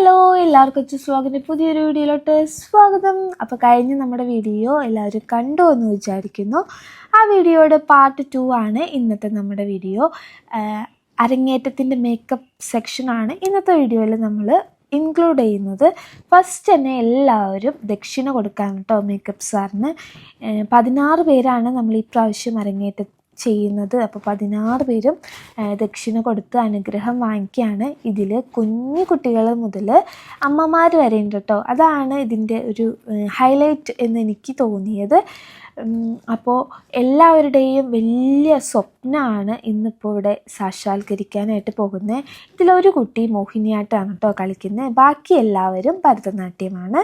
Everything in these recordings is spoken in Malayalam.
ഹലോ എല്ലാവർക്കും സ്വാഗതം. പുതിയൊരു വീഡിയോയിലോട്ട് സ്വാഗതം. അപ്പോൾ കഴിഞ്ഞ നമ്മുടെ വീഡിയോ എല്ലാവരും കണ്ടു എന്ന് വിചാരിക്കുന്നു. ആ വീഡിയോയുടെ പാർട്ട് ടു ആണ് ഇന്നത്തെ നമ്മുടെ വീഡിയോ. അരങ്ങേറ്റത്തിന്റെ മേക്കപ്പ് സെക്ഷനാണ് ഇന്നത്തെ വീഡിയോയിൽ നമ്മൾ ഇൻക്ലൂഡ് ചെയ്യുന്നത്. ഫസ്റ്റ് തന്നെ എല്ലാവരും ദക്ഷിണ കൊടുക്കാൻ കേട്ടോ മേക്കപ്പ് സാറിന് പതിനാറ് പേരാണ് നമ്മൾ ഈ പ്രാവശ്യം അരങ്ങേറ്റം ചെയ്യുന്നത്. അപ്പോൾ പതിനാറ് പേരും ദക്ഷിണ കൊടുത്ത് അനുഗ്രഹം വാങ്ങിക്കുകയാണ്. ഇതിൽ കുഞ്ഞു കുട്ടികൾ മുതൽ അമ്മമാർ വരെ ഉണ്ട് കേട്ടോ അതാണ് ഇതിന്റെ ഒരു ഹൈലൈറ്റ് എന്ന് എനിക്ക് തോന്നിയത്. അപ്പോൾ എല്ലാവരുടെയും വലിയ സ്വപ്നമാണ് ഇന്നിപ്പോൾ ഇവിടെ സാക്ഷാത്കരിക്കാനായിട്ട് പോകുന്നത് ഇതിലൊരു കുട്ടി മോഹിനിയാട്ടമാണ് കേട്ടോ കളിക്കുന്നത് ബാക്കി എല്ലാവരും ഭരതനാട്യമാണ്.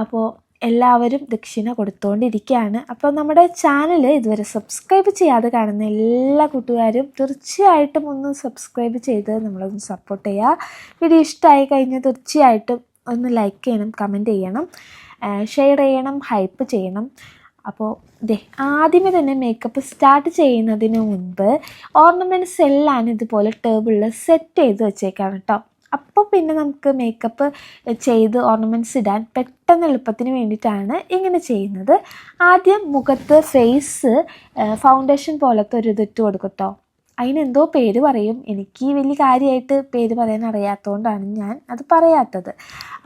അപ്പോൾ എല്ലാവരും ദക്ഷിണ കൊടുത്തുകൊണ്ടിരിക്കുകയാണ് അപ്പോൾ നമ്മുടെ ചാനൽ ഇതുവരെ സബ്സ്ക്രൈബ് ചെയ്യാതെ കാണുന്ന എല്ലാ കൂട്ടുകാരും തീർച്ചയായിട്ടും ഒന്ന് സബ്സ്ക്രൈബ് ചെയ്ത് നമ്മളൊന്ന് സപ്പോർട്ട് ചെയ്യുക വീഡിയോ ഇഷ്ടമായി കഴിഞ്ഞാൽ തീർച്ചയായിട്ടും ഒന്ന് ലൈക്ക് ചെയ്യണം കമന്റ് ചെയ്യണം ഷെയർ ചെയ്യണം ഹൈപ്പ് ചെയ്യണം. അപ്പോൾ ദേ ആദ്യമേ തന്നെ മേക്കപ്പ് സ്റ്റാർട്ട് ചെയ്യുന്നതിന് മുൻപ് ഓർണമെന്റ്സ് എല്ലാം ഇതുപോലെ ടേബിളിൽ സെറ്റ് ചെയ്ത് വെച്ചേക്കാണ് കേട്ടോ അപ്പോൾ പിന്നെ നമുക്ക് മേക്കപ്പ് ചെയ്ത് ഓർണമെന്റ്സ് ഇടാൻ പെട്ടെന്ന് എളുപ്പത്തിന് വേണ്ടിയിട്ടാണ് ഇങ്ങനെ ചെയ്യുന്നത്. ആദ്യം മുഖത്ത് ഫേസ് ഫൗണ്ടേഷൻ പോലത്തെ ഒരു ഇതിട്ട് കൊടുക്കട്ടോ കേട്ടോ അതിനെന്തോ പേര് പറയും. എനിക്ക് വലിയ കാര്യമായിട്ട് പേര് പറയാൻ അറിയാത്തതുകൊണ്ടാണ് ഞാൻ അത് പറയാത്തത്.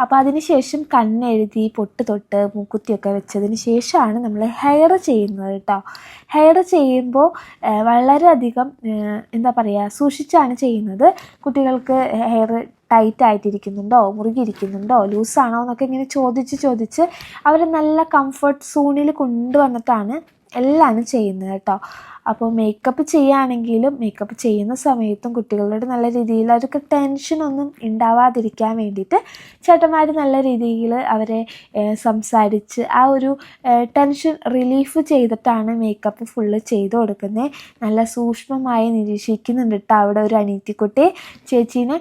അപ്പോൾ അതിന് ശേഷം കണ്ണെഴുതി പൊട്ട് തൊട്ട് മൂക്കുത്തിയൊക്കെ വെച്ചതിന് ശേഷമാണ് നമ്മൾ ഹെയർ ചെയ്യുന്നത് കേട്ടോ. ഹെയർ ചെയ്യുമ്പോൾ വളരെയധികം എന്താ പറയുക സൂക്ഷിച്ചാണ് ചെയ്യുന്നത്. കുട്ടികൾക്ക് ഹെയർ ടൈറ്റ് ആയിട്ടിരിക്കുന്നുണ്ടോ മുറുകിയിരിക്കുന്നുണ്ടോ ലൂസാണോ എന്നൊക്കെ ഇങ്ങനെ ചോദിച്ച് ചോദിച്ച് അവരെ നല്ല കംഫർട്ട് സോണിൽ കൊണ്ടുവന്നിട്ടാണ് എല്ലാം ചെയ്യുന്നത് കേട്ടോ. അപ്പോൾ മേക്കപ്പ് ചെയ്യുകയാണെങ്കിലും മേക്കപ്പ് ചെയ്യുന്ന സമയത്തും കുട്ടികളോട് നല്ല രീതിയിൽ അവർക്ക് ടെൻഷനൊന്നും ഉണ്ടാവാതിരിക്കാൻ വേണ്ടിയിട്ട് ചേട്ടന്മാർ നല്ല രീതിയിൽ അവരെ സംസാരിച്ച് ആ ഒരു ടെൻഷൻ റിലീഫ് ചെയ്തിട്ടാണ് മേക്കപ്പ് ഫുള്ള് ചെയ്ത് കൊടുക്കുന്നത്. നല്ല സൂക്ഷ്മമായി നിരീക്ഷിക്കുന്നുണ്ട് കേട്ടോ അവിടെ ഒരു അനീറ്റിക്കുട്ടി ചേച്ചീനെ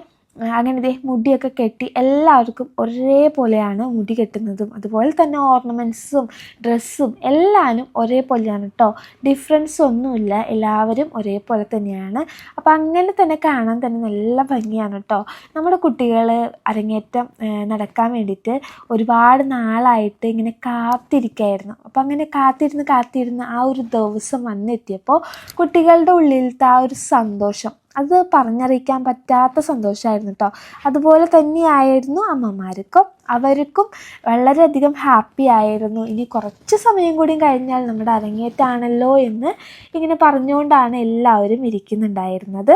അങ്ങനെ ദേ മുടിയൊക്കെ കെട്ടി എല്ലാവർക്കും ഒരേപോലെയാണ് മുടി കെട്ടുന്നതും അതുപോലെ തന്നെ ഓർണമെന്റ്സും ഡ്രസ്സും എല്ലാവരും ഒരേപോലെയാണ് കേട്ടോ ഡിഫറൻസ് ഒന്നുമില്ല എല്ലാവരും ഒരേപോലെ തന്നെയാണ്. അപ്പോൾ അങ്ങനെ തന്നെ കാണാൻ തന്നെ നല്ല ഭംഗിയാണ് കേട്ടോ നമ്മുടെ കുട്ടികൾ അരങ്ങേറ്റം നടക്കാൻ വേണ്ടിയിട്ട് ഒരുപാട് നാളായിട്ട് ഇങ്ങനെ കാത്തിരിക്കായിരുന്നു. അപ്പോൾ അങ്ങനെ കാത്തിരുന്ന് കാത്തിരുന്ന് ആ ഒരു ദിവസം വന്നെത്തിയപ്പോൾ കുട്ടികളുടെ ഉള്ളിലത്തെ ആ ഒരു സന്തോഷം അത് പറഞ്ഞറിയിക്കാൻ പറ്റാത്ത സന്തോഷമായിരുന്നു കേട്ടോ അതുപോലെ തന്നെയായിരുന്നു അമ്മമാർക്കും. അവർക്കും വളരെയധികം ഹാപ്പി ആയിരുന്നു. ഇനി കുറച്ച് സമയം കൂടി കഴിഞ്ഞാൽ നമ്മുടെ അരങ്ങേറ്റാണല്ലോ എന്ന് ഇങ്ങനെ പറഞ്ഞുകൊണ്ടാണ് എല്ലാവരും ഇരിക്കുന്നുണ്ടായിരുന്നത്.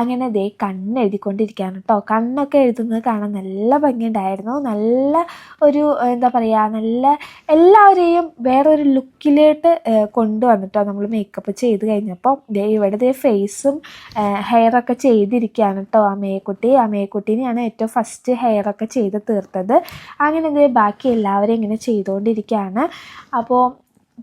അങ്ങനെ ദേ കണ്ണ് എഴുതിക്കൊണ്ടിരിക്കുകയാണ് കേട്ടോ. കണ്ണൊക്കെ എഴുതുന്നത് കാണാൻ നല്ല ഭംഗിയുണ്ടായിരുന്നു. നല്ല ഒരു എന്താ പറയുക നല്ല എല്ലാവരെയും വേറൊരു ലുക്കിലോട്ട് കൊണ്ടുവന്നിട്ടോ നമ്മൾ മേക്കപ്പ് ചെയ്ത് കഴിഞ്ഞപ്പോൾ ദേ ഇവിടെ ദേ ഫേസും ഹെയറൊക്കെ ചെയ്തിരിക്കുകയാണ് കേട്ടോ ആ മേക്കുട്ടീനെയാണ് ഏറ്റവും ഫസ്റ്റ് ഹെയറൊക്കെ ചെയ്ത് തീർത്തത്. അങ്ങനെ ദേ ബാക്കി എല്ലാവരും ഇങ്ങനെ ചെയ്തുകൊണ്ടിരിക്കുകയാണ് അപ്പോൾ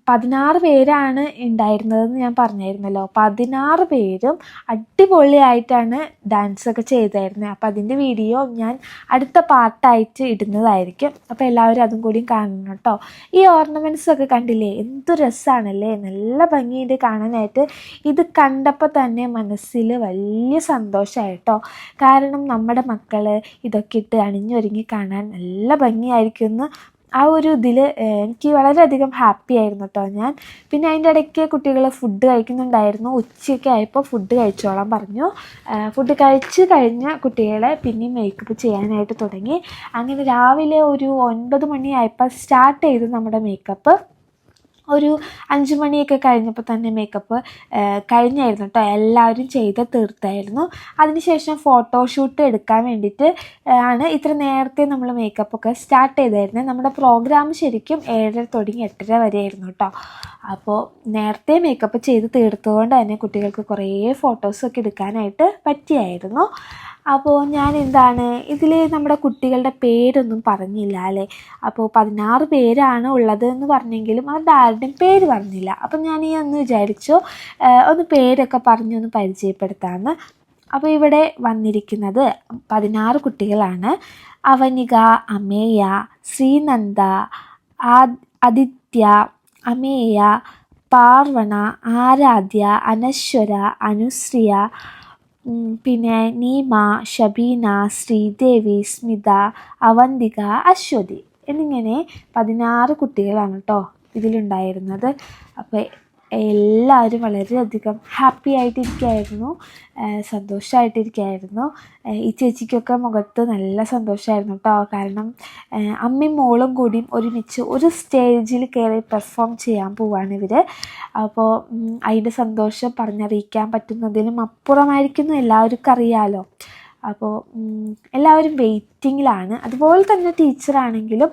പതിനാറ് പേരാണ് ഉണ്ടായിരുന്നതെന്ന് ഞാൻ പറഞ്ഞായിരുന്നല്ലോ. പതിനാറ് പേരും അടിപൊളിയായിട്ടാണ് ഡാൻസൊക്കെ ചെയ്തായിരുന്നത് അപ്പം അതിന്റെ വീഡിയോ ഞാൻ അടുത്ത പാട്ടായിട്ട് ഇടുന്നതായിരിക്കും. അപ്പോൾ എല്ലാവരും അതും കൂടിയും കാണണം കേട്ടോ. ഈ ഓർണമെന്റ്സ് ഒക്കെ കണ്ടില്ലേ? എന്തു രസമാണല്ലേ നല്ല ഭംഗിയുണ്ട് കാണാനായിട്ട്. ഇത് കണ്ടപ്പോൾ തന്നെ മനസ്സിൽ വലിയ സന്തോഷമായിട്ടോ കാരണം നമ്മുടെ മക്കൾ ഇതൊക്കെ ഇട്ട് അണിഞ്ഞൊരുങ്ങി കാണാൻ നല്ല ഭംഗിയായിരിക്കും എന്ന് ആ ഒരു ഇതിൽ എനിക്ക് വളരെയധികം ഹാപ്പി ആയിരുന്നു കേട്ടോ ഞാൻ. പിന്നെ അതിന്റെ ഇടയ്ക്ക് കുട്ടികൾ ഫുഡ് കഴിക്കുന്നുണ്ടായിരുന്നു. ഉച്ചയ്ക്ക് ആയപ്പോൾ ഫുഡ് കഴിച്ചോളാൻ പറഞ്ഞു. ഫുഡ് കഴിച്ച് കഴിഞ്ഞ കുട്ടികളെ പിന്നെയും മേക്കപ്പ് ചെയ്യാനായിട്ട് തുടങ്ങി. അങ്ങനെ രാവിലെ ഒരു ഒൻപത് മണിയായപ്പോൾ സ്റ്റാർട്ട് ചെയ്തു നമ്മുടെ മേക്കപ്പ് ഒരു അഞ്ച് മണിയൊക്കെ കഴിഞ്ഞപ്പോൾ തന്നെ മേക്കപ്പ് കഴിഞ്ഞായിരുന്നു കേട്ടോ എല്ലാവരും ചെയ്ത് തീർത്തായിരുന്നു. അതിനുശേഷം ഫോട്ടോഷൂട്ട് എടുക്കാൻ വേണ്ടിയിട്ട് ആണ് ഇത്ര നേരത്തെ നമ്മൾ മേക്കപ്പൊക്കെ സ്റ്റാർട്ട് ചെയ്തായിരുന്നത് നമ്മുടെ പ്രോഗ്രാം ശരിക്കും ഏഴര തുടങ്ങി എട്ടര വരെ ആയിരുന്നു കേട്ടോ അപ്പോൾ നേരത്തെ മേക്കപ്പ് ചെയ്ത് തീർത്തുകൊണ്ട് തന്നെ കുട്ടികൾക്ക് കുറേ ഫോട്ടോസൊക്കെ എടുക്കാനായിട്ട് പറ്റിയായിരുന്നു. അപ്പോൾ ഞാൻ എന്താണ് ഇതിൽ നമ്മുടെ കുട്ടികളുടെ പേരൊന്നും പറഞ്ഞില്ല അല്ലേ? അപ്പോൾ പതിനാറ് പേരാണ് ഉള്ളത് എന്ന് പറഞ്ഞെങ്കിലും അവരുടെ ആരുടെയും പേര് പറഞ്ഞില്ല. അപ്പം ഞാൻ ഈ ഒന്ന് വിചാരിച്ചു ഒന്ന് പേരൊക്കെ പറഞ്ഞൊന്ന് പരിചയപ്പെടുത്താമെന്ന് അപ്പോൾ ഇവിടെ വന്നിരിക്കുന്നത് പതിനാറ് കുട്ടികളാണ്. അവനിക അമേയ ശ്രീനന്ദ ആദിത്യ അമേയ പാർവണ ആരാധ്യ അനശ്വര അനുശ്രിയ പിന്നെ നീമ ഷബീന ശ്രീദേവി സ്മിത അവന്തിക അശ്വതി എന്നിങ്ങനെ പതിനാറ് കുട്ടികളാണ് കേട്ടോ ഇതിലുണ്ടായിരുന്നത്. അപ്പോൾ എല്ലാവരും വളരെയധികം ഹാപ്പി ആയിട്ടിരിക്കുകയായിരുന്നു. സന്തോഷമായിട്ടിരിക്കുകയായിരുന്നു ഈ ചേച്ചിക്കൊക്കെ മുഖത്ത് നല്ല സന്തോഷമായിരുന്നു കേട്ടോ കാരണം അമ്മയും മോളും കൂടിയും ഒരുമിച്ച് ഒരു സ്റ്റേജിൽ കയറി പെർഫോം ചെയ്യാൻ പോവാണ് ഇവർ അപ്പോൾ അതിന്റെ സന്തോഷം പറഞ്ഞറിയിക്കാൻ പറ്റുന്നതിനും അപ്പുറമായിരിക്കുന്നു എല്ലാവർക്കും അറിയാമല്ലോ അപ്പോൾ എല്ലാവരും വെയിറ്റിങ്ങിലാണ്. അതുപോലെ തന്നെ ടീച്ചറാണെങ്കിലും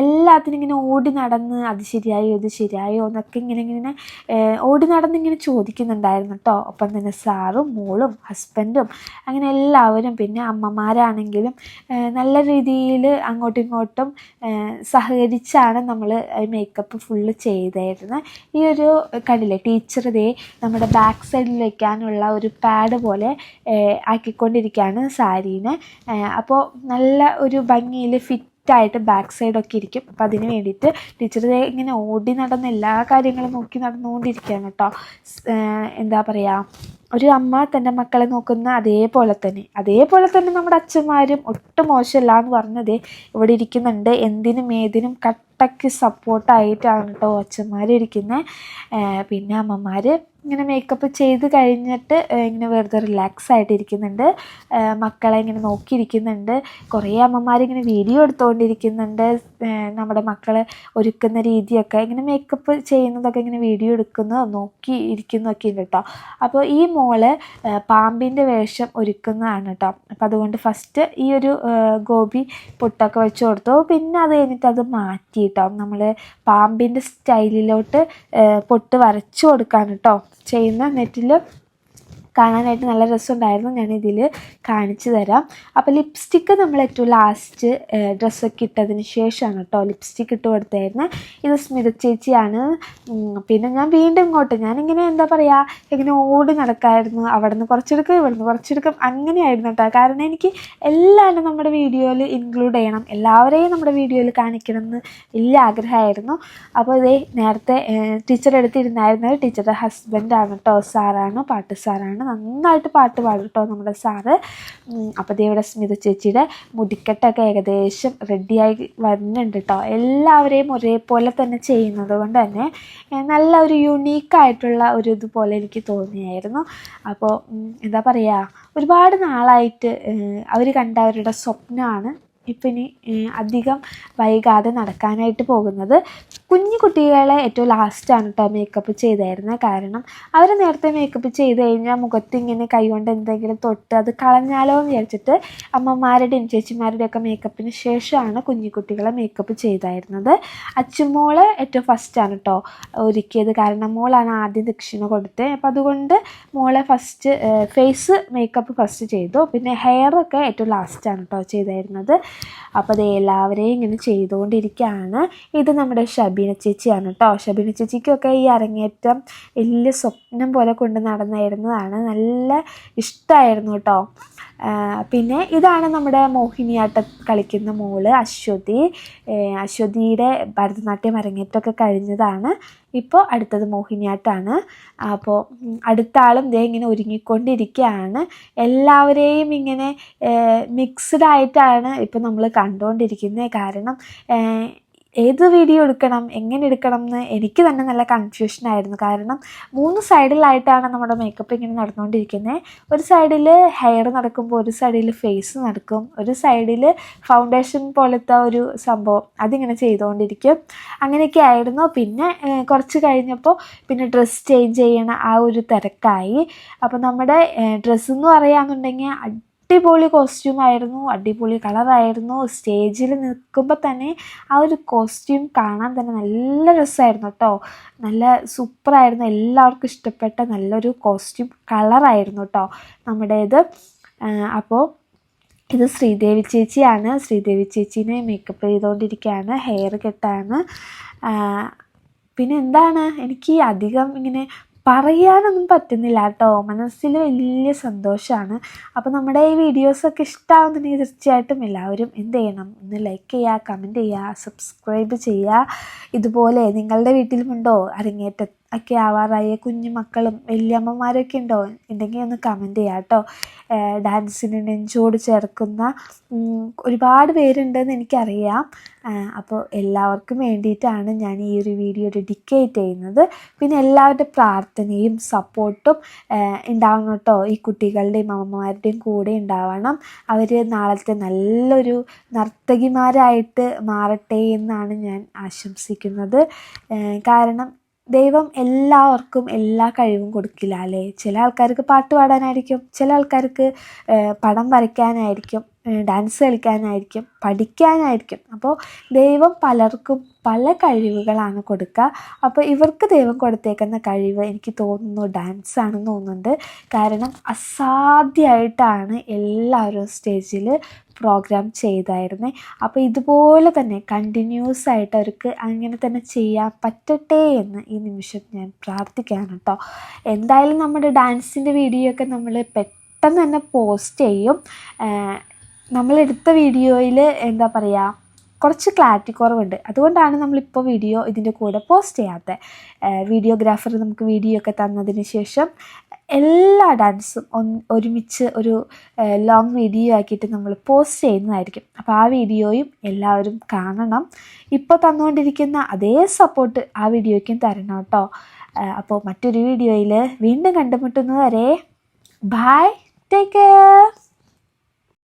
എല്ലാത്തിനും ഇങ്ങനെ ഓടി നടന്ന് അത് ശരിയായോ ഇത് ശരിയായോ എന്നൊക്കെ ഇങ്ങനെ ഇങ്ങനെ ഓടി നടന്ന് ഇങ്ങനെ ചോദിക്കുന്നുണ്ടായിരുന്നു കേട്ടോ ഒപ്പം തന്നെ സാറും മോളും ഹസ്ബൻഡും അങ്ങനെ എല്ലാവരും. പിന്നെ അമ്മമാരാണെങ്കിലും നല്ല രീതിയിൽ അങ്ങോട്ടും ഇങ്ങോട്ടും സഹകരിച്ചാണ് നമ്മൾ മേക്കപ്പ് ഫുള്ള് ചെയ്തായിരുന്നത് ഈ ഒരു കണ്ടില്ലേ ടീച്ചർ ദേ നമ്മുടെ ബാക്ക് സൈഡിൽ വയ്ക്കാനുള്ള ഒരു പാഡ് പോലെ ഏഹ് ആക്കിക്കൊണ്ടിരിക്കുകയാണ് സാരീനെ. അപ്പോൾ നല്ല ഒരു ഭംഗിയിൽ ഫിറ്റ് ായിട്ട് ബാക്ക് സൈഡൊക്കെ ഇരിക്കും. അപ്പോൾ അതിന് വേണ്ടിയിട്ട് ടീച്ചർ ഇങ്ങനെ ഓടി നടന്ന് എല്ലാ കാര്യങ്ങളും നോക്കി നടന്നുകൊണ്ടിരിക്കുകയാണ് കേട്ടോ. എന്താ പറയുക ഒരു അമ്മ തന്റെ മക്കളെ നോക്കുന്ന അതേപോലെ തന്നെ. അതേപോലെ തന്നെ നമ്മുടെ അച്ഛന്മാരും ഒട്ടും മോശമല്ല എന്ന് പറഞ്ഞത് ഇവിടെ ഇരിക്കുന്നുണ്ട്. എന്തിനും ഏതിനും കട്ടയ്ക്ക് സപ്പോർട്ടായിട്ടാണ് കേട്ടോ അച്ഛന്മാരിരിക്കുന്നത് പിന്നെ അമ്മമാർ ഇങ്ങനെ മേക്കപ്പ് ചെയ്ത് കഴിഞ്ഞിട്ട് ഇങ്ങനെ വെറുതെ റിലാക്സ് ആയിട്ടിരിക്കുന്നുണ്ട്. മക്കളെ ഇങ്ങനെ നോക്കിയിരിക്കുന്നുണ്ട്. കുറേ അമ്മമാർ ഇങ്ങനെ വീഡിയോ എടുത്തുകൊണ്ടിരിക്കുന്നുണ്ട് നമ്മുടെ മക്കളെ ഒരുക്കുന്ന രീതിയൊക്കെ. ഇങ്ങനെ മേക്കപ്പ് ചെയ്യുന്നതൊക്കെ ഇങ്ങനെ വീഡിയോ എടുക്കുന്നു നോക്കി ഇരിക്കുന്നൊക്കെ ഉണ്ട് കേട്ടോ അപ്പോൾ ഈ മോൾ പാമ്പിന്റെ വേഷം ഒരുക്കുന്നതാണ് കേട്ടോ അപ്പോൾ അതുകൊണ്ട് ഫസ്റ്റ് ഈ ഒരു ഗോപി പൊട്ടൊക്കെ വെച്ച് കൊടുത്തു. പിന്നെ അത് കഴിഞ്ഞിട്ട് അത് മാറ്റി കേട്ടോ നമ്മൾ പാമ്പിന്റെ സ്റ്റൈലിലോട്ട് പൊട്ട് വരച്ചു കൊടുക്കാണ് കേട്ടോ ചെയ്യുന്ന നെറ്റിൽ കാണാനായിട്ട് നല്ല രസമുണ്ടായിരുന്നു. ഞാനിതിൽ കാണിച്ചു തരാം. അപ്പോൾ ലിപ്സ്റ്റിക്ക് നമ്മൾ ഏറ്റവും ലാസ്റ്റ് ഡ്രസ്സൊക്കെ ഇട്ടതിന് ശേഷമാണ് കേട്ടോ ലിപ്സ്റ്റിക്ക് ഇട്ട് കൊടുത്തായിരുന്നു ഇത് സ്മിത ചേച്ചിയാണ്. പിന്നെ ഞാൻ വീണ്ടും ഇങ്ങോട്ട് ഞാനിങ്ങനെ എന്താ പറയുക ഇങ്ങനെ ഓടി നടക്കായിരുന്നു. അവിടെ നിന്ന് കുറച്ചെടുക്കും ഇവിടെ നിന്ന് കുറച്ചെടുക്കും. അങ്ങനെയായിരുന്നു കേട്ടോ. കാരണം എനിക്ക് എല്ലാവരും നമ്മുടെ വീഡിയോയിൽ ഇൻക്ലൂഡ് ചെയ്യണം. എല്ലാവരെയും നമ്മുടെ വീഡിയോയിൽ കാണിക്കണം എന്ന് വലിയ ആഗ്രഹമായിരുന്നു. അപ്പോൾ ഇതേ നേരത്തെ ടീച്ചർ എടുത്തിരുന്നായിരുന്നത് ടീച്ചറുടെ ഹസ്ബൻഡാണ് കേട്ടോ സാറാണ് പാട്ട് സാറാണ് നന്നായിട്ട് പാട്ട് പാടും കേട്ടോ നമ്മുടെ സാറ്. അപ്പോൾ ദേവിടെ സ്മിത ചേച്ചിയുടെ മുടിക്കെട്ടൊക്കെ ഏകദേശം റെഡിയായി വരുന്നുണ്ട് കേട്ടോ എല്ലാവരെയും ഒരേപോലെ തന്നെ ചെയ്യുന്നത് കൊണ്ട് തന്നെ നല്ല ഒരു യുണീക്കായിട്ടുള്ള ഒരു ഇതുപോലെ എനിക്ക് തോന്നിയായിരുന്നു. അപ്പോൾ എന്താ പറയുക ഒരുപാട് നാളായിട്ട് അവർ കണ്ട അവരുടെ സ്വപ്നമാണ് ഇപ്പം ഇനി അധികം വൈകാതെ നടക്കാനായിട്ട് പോകുന്നത്. കുഞ്ഞു കുട്ടികളെ ഏറ്റവും ലാസ്റ്റാണ് കേട്ടോ മേക്കപ്പ് ചെയ്തായിരുന്നത് കാരണം അവർ നേരത്തെ മേക്കപ്പ് ചെയ്ത് കഴിഞ്ഞാൽ മുഖത്ത് ഇങ്ങനെ കൈകൊണ്ട് എന്തെങ്കിലും തൊട്ട് അത് കളഞ്ഞാലോ എന്ന് വിചാരിച്ചിട്ട് അമ്മമാരുടെയും ചേച്ചിമാരുടെയൊക്കെ മേക്കപ്പിന് ശേഷമാണ് കുഞ്ഞു കുട്ടികളെ മേക്കപ്പ് ചെയ്തായിരുന്നത്. അച്ചുമോൾ ഏറ്റവും ഫസ്റ്റാണ് കേട്ടോ ഒരുക്കിയത്. കാരണം മോളാണ് ആദ്യം ദക്ഷിണ കൊടുത്തത് അപ്പം അതുകൊണ്ട് മോളെ ഫസ്റ്റ് ഫേസ് മേക്കപ്പ് ഫസ്റ്റ് ചെയ്തു. പിന്നെ ഹെയറൊക്കെ ഏറ്റവും ലാസ്റ്റാണ് കേട്ടോ ചെയ്തായിരുന്നത് അപ്പോൾ അത് എല്ലാവരെയും ഇങ്ങനെ ചെയ്തുകൊണ്ടിരിക്കുകയാണ് ഇത് നമ്മുടെ ഷബീന ചേച്ചിയാണ് കേട്ടോ ഷബീന ചേച്ചിക്കൊക്കെ ഈ അരങ്ങേറ്റം വലിയ സ്വപ്നം പോലെ കൊണ്ട് നടന്നായിരുന്നതാണ്. നല്ല ഇഷ്ടമായിരുന്നു കേട്ടോ പിന്നെ ഇതാണ് നമ്മുടെ മോഹിനിയാട്ടം കളിക്കുന്ന മോൾ അശ്വതി. അശ്വതിയുടെ ഭരതനാട്യം അരങ്ങേറ്റമൊക്കെ കഴിഞ്ഞതാണ്. ഇപ്പോൾ അടുത്തത് മോഹിനിയാട്ടമാണ് അപ്പോൾ അടുത്ത ആളും ദേ ഇങ്ങനെ ഒരുങ്ങിക്കൊണ്ടിരിക്കുകയാണ് എല്ലാവരെയും ഇങ്ങനെ മിക്സ്ഡ് ആയിട്ടാണ് ഇപ്പോൾ നമ്മൾ കണ്ടുകൊണ്ടിരിക്കുന്നത് കാരണം ഏത് വീഡിയോ എടുക്കണം എങ്ങനെ എടുക്കണം എന്ന് എനിക്ക് തന്നെ നല്ല കൺഫ്യൂഷൻ ആയിരുന്നു. കാരണം മൂന്ന് സൈഡിലായിട്ടാണ് നമ്മുടെ മേക്കപ്പ് ഇങ്ങനെ നടന്നുകൊണ്ടിരിക്കുന്നത് ഒരു സൈഡിൽ ഹെയർ നടക്കുമ്പോൾ ഒരു സൈഡിൽ ഫേസ് നടക്കും. ഒരു സൈഡിൽ ഫൗണ്ടേഷൻ പോലത്തെ ഒരു സംഭവം അതിങ്ങനെ ചെയ്തുകൊണ്ടിരിക്കും. അങ്ങനെയൊക്കെ ആയിരുന്നു. പിന്നെ കുറച്ച് കഴിഞ്ഞപ്പോൾ പിന്നെ ഡ്രസ്സ് ചേഞ്ച് ചെയ്യണ ആ ഒരു തിരക്കായി. അപ്പോൾ നമ്മുടെ ഡ്രസ്സ് എന്ന് പറയുകയാണെന്നുണ്ടെങ്കിൽ അടിപൊളി കോസ്റ്റ്യൂം ആയിരുന്നു അടിപൊളി കളറായിരുന്നു സ്റ്റേജിൽ നിൽക്കുമ്പോൾ തന്നെ ആ ഒരു കോസ്റ്റ്യൂം കാണാൻ തന്നെ നല്ല രസമായിരുന്നു കേട്ടോ നല്ല സൂപ്പറായിരുന്നു എല്ലാവർക്കും ഇഷ്ടപ്പെട്ട നല്ലൊരു കോസ്റ്റ്യൂം കളറായിരുന്നു കേട്ടോ നമ്മുടേത്. അപ്പോൾ ഇത് ശ്രീദേവി ചേച്ചിയാണ്. ശ്രീദേവി ചേച്ചീനെ മേക്കപ്പ് ചെയ്തുകൊണ്ടിരിക്കുകയാണ് ഹെയർ കെട്ടാണ്. പിന്നെ എന്താണ്? എനിക്ക് അധികം ഇങ്ങനെ പറയാനൊന്നും പറ്റുന്നില്ല കേട്ടോ. മനസ്സിൽ വലിയ സന്തോഷമാണ് അപ്പോൾ നമ്മുടെ ഈ വീഡിയോസൊക്കെ ഇഷ്ടമാവുന്നുണ്ടെങ്കിൽ തീർച്ചയായിട്ടും എല്ലാവരും എന്ത് ചെയ്യണം? ഒന്ന് ലൈക്ക് ചെയ്യുക കമന്റ് ചെയ്യുക സബ്സ്ക്രൈബ് ചെയ്യുക. ഇതുപോലെ നിങ്ങളുടെ വീട്ടിലുമുണ്ടോ? അരങ്ങേറ്റ ഒക്കെ ആവാറായ കുഞ്ഞു മക്കളും വലിയമ്മമാരൊക്കെ ഉണ്ടോ? ഉണ്ടെങ്കിൽ ഒന്ന് കമന്റ് ചെയ്യാം കേട്ടോ. ഡാൻസിന് നെഞ്ചോട് ചേർക്കുന്ന ഒരുപാട് പേരുണ്ടെന്ന് എനിക്കറിയാം. അപ്പോൾ എല്ലാവർക്കും വേണ്ടിയിട്ടാണ് ഞാൻ ഈ ഒരു വീഡിയോ ഡെഡിക്കേറ്റ് ചെയ്യുന്നത്. പിന്നെ എല്ലാവരുടെ പ്രാർത്ഥനയും സപ്പോർട്ടും ഉണ്ടാവണം കേട്ടോ. ഈ കുട്ടികളുടെയും അമ്മമാരുടെയും കൂടെ ഉണ്ടാവണം. അവർ നാളത്തെ നല്ലൊരു നർത്തകിമാരായിട്ട് മാറട്ടെ എന്നാണ് ഞാൻ ആശംസിക്കുന്നത്. കാരണം ദൈവം എല്ലാവർക്കും എല്ലാ കഴിവും കൊടുക്കില്ല അല്ലേ? ചില ആൾക്കാർക്ക് പാട്ട് പാടാനായിരിക്കും ചില ആൾക്കാർക്ക് പടം വരയ്ക്കാനായിരിക്കും. ഡാൻസ് കളിക്കാനായിരിക്കും പഠിക്കാനായിരിക്കും. അപ്പോൾ ദൈവം പലർക്കും പല കഴിവുകളാണ് കൊടുക്കുക. അപ്പോൾ ഇവർക്ക് ദൈവം കൊടുത്തേക്കുന്ന കഴിവ് എനിക്ക് തോന്നുന്നു ഡാൻസ് ആണെന്ന് തോന്നുന്നുണ്ട്. കാരണം അസാധ്യമായിട്ടാണ് എല്ലാവരും സ്റ്റേജിൽ പ്രോഗ്രാം ചെയ്തായിരുന്നത് അപ്പോൾ ഇതുപോലെ തന്നെ കണ്ടിന്യൂസ് ആയിട്ട് അവർക്ക് അങ്ങനെ തന്നെ ചെയ്യാൻ പറ്റട്ടെ എന്ന് ഈ നിമിഷം ഞാൻ പ്രാർത്ഥിക്കുകയാണ് കേട്ടോ. എന്തായാലും നമ്മുടെ ഡാൻസിന്റെ വീഡിയോ ഒക്കെ നമ്മൾ പെട്ടെന്ന് തന്നെ പോസ്റ്റ് ചെയ്യും. നമ്മളെടുത്ത വീഡിയോയിൽ എന്താ പറയുക കുറച്ച് ക്ലാരിറ്റി കുറവുണ്ട്. അതുകൊണ്ടാണ് നമ്മളിപ്പോൾ വീഡിയോ ഇതിന്റെ കൂടെ പോസ്റ്റ് ചെയ്യാത്തത് വീഡിയോഗ്രാഫർ നമുക്ക് വീഡിയോ ഒക്കെ തന്നതിന് ശേഷം എല്ലാ ഡാൻസും ഒരുമിച്ച് ഒരു ലോങ് വീഡിയോ ആക്കിയിട്ട് നമ്മൾ പോസ്റ്റ് ചെയ്യുന്നതായിരിക്കും. അപ്പോൾ ആ വീഡിയോയും എല്ലാവരും കാണണം. ഇപ്പോൾ തന്നുകൊണ്ടിരിക്കുന്ന അതേ സപ്പോർട്ട് ആ വീഡിയോയ്ക്കും തരണം കേട്ടോ. അപ്പോൾ മറ്റൊരു വീഡിയോയിൽ വീണ്ടും കണ്ടുമുട്ടുന്നത് വരെ ബായ് ടേക്ക് കെയർ